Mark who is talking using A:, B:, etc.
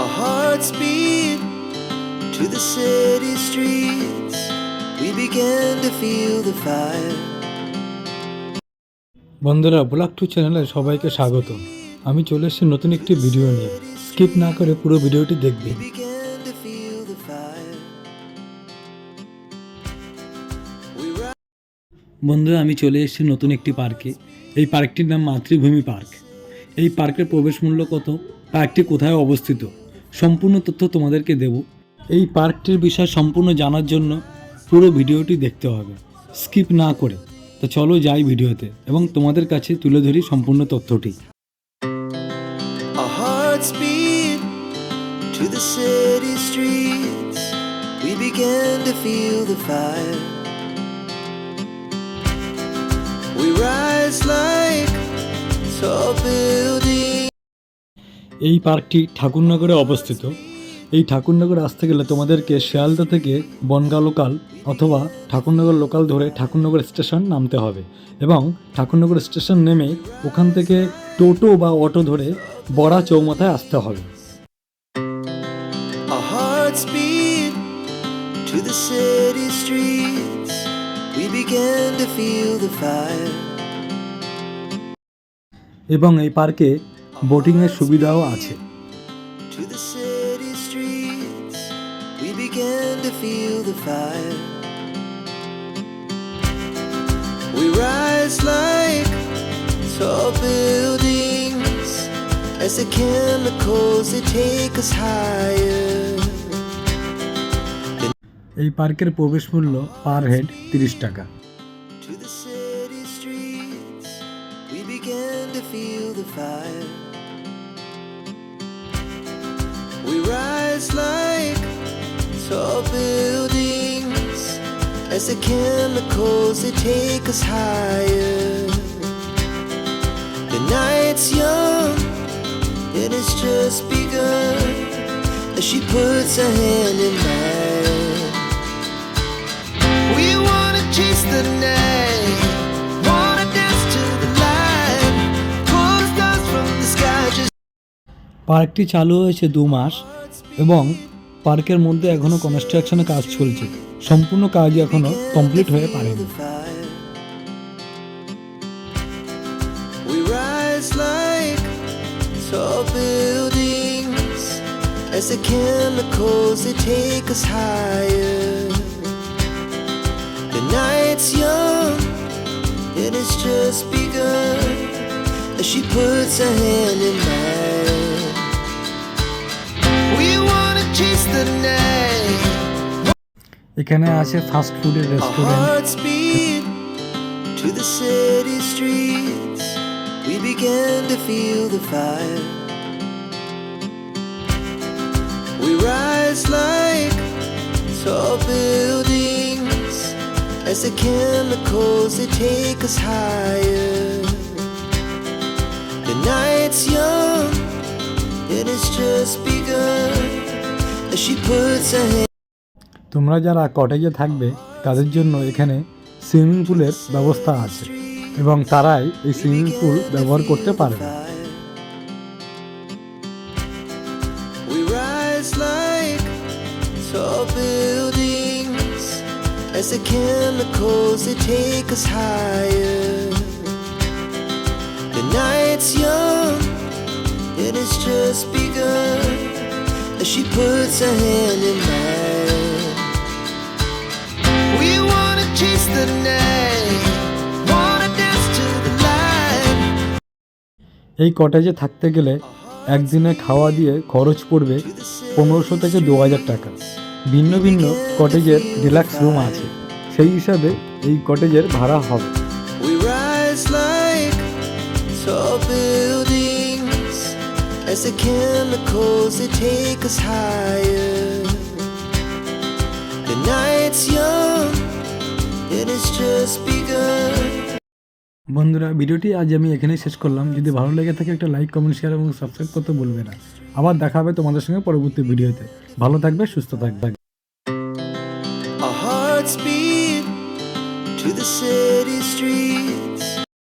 A: Our hearts beat to the city streets. We began to feel the fire.
B: বন্ধুরা blog two চ্যানেলে সবাইকে স্বাগত। আমি চলে এসেছি নতুন একটি ভিডিও নিয়ে। স্কিপ না করে পুরো ভিডিওটি দেখবে। বন্ধুরা আমি চলে এসেছি নতুন একটি পার্কে। এই পার্কটির নাম মাতৃভূমি পার্ক। এই পার্কের প্রবেশ মূল্য কত? পার্কটি কোথায় অবস্থিত? সম্পূর্ণ তথ্য তোমাদেরকে দেব। এই পার্কটির বিষয় সম্পূর্ণ জানার জন্য পুরো ভিডিওটি দেখতে হবে। স্কিপ না করে। তো চলো যাই ভিডিওতে এবং তোমাদের কাছে তুলে ধরি সম্পূর্ণ তথ্যটি.
A: We rise like
B: এই পার্কটি ঠাকুরনগরে অবস্থিত এই ঠাকুরনগর আসতে গেলে তোমাদেরকে শিয়ালদা থেকে বনগা লোকাল অথবা ঠাকুরনগর লোকাল ধরে ঠাকুরনগর স্টেশন নামতে হবে এবং ঠাকুরনগর স্টেশন নেমে ওখান থেকে টোটো বা অটো ধরে বড়া চৌমাথায় আসতে হবে
A: Our hearts beat to the city streets. We began to feel the fire.
B: এবং এই পার্কে বোটিংয়ের সুবিধাও আছে.
A: We rise like tall buildings as the chemicals they take us higher.
B: এই পার্কের প্রবেশ মূল্য পার হেড তিরিশ টাকা
A: To the city streets, we began to feel the fire. As the chemicals they take us higher. The night's young and it's just begun as she puts her hand in mine. We wanna chase the night,
B: পার্কটি চালু হয়েছে দু মাস এবং পার্কের মধ্যে এখনও কনস্ট্রাকশনের কাজ চলছে সম্পূর্ণ কাজ এখনও কমপ্লিট হয়ে পারেনি
A: the fire. We rise like tall buildings as the chemicals they take us higher. The night's young and it's just begun as she puts her hand in mine. We wanna chase the night.
B: এখানে আছে fast ফুডের
A: Our
B: restaurant
A: hearts beat to the city streets. We began to feel the fire. We rise like tall buildings as the chemicals they take us higher. The night's young and it's just begun as she puts her hand.
B: তোমরা যারা কটেজে থাকবে তাদের জন্য এখানে swimming পুলের ব্যবস্থা আছে এবং তারাই এই সুইমিং পুল ব্যবহার করতে পারবে
A: as the chemicals they take us higher. The night's young and it's just begun as she puts her hand in mine.
B: এই কটেজে থাকতে গেলে একদিনে খাওয়া দিয়ে খরচ পড়বে পনেরোশো থেকে দু হাজার টাকা। ভিন্ন ভিন্ন কটেজের ডিলাক্স রুম আছে। সেই হিসাবে এই কটেজের ভাড়া হবে।
A: We rise like tall buildings as the chemicals they take us higher. The night's young
B: বন্ধুরা ভিডিওটি আজ আমি এখানেই শেষ করলাম। যদি ভালো লেগে থাকে একটা লাইক কমেন্ট শেয়ার এবং সাবস্ক্রাইব করতে বলবে না। আবার দেখা হবে তোমাদের সঙ্গে পরবর্তী ভিডিওতে। ভালো থাকবে সুস্থ থাকবে।
A: To the city streets.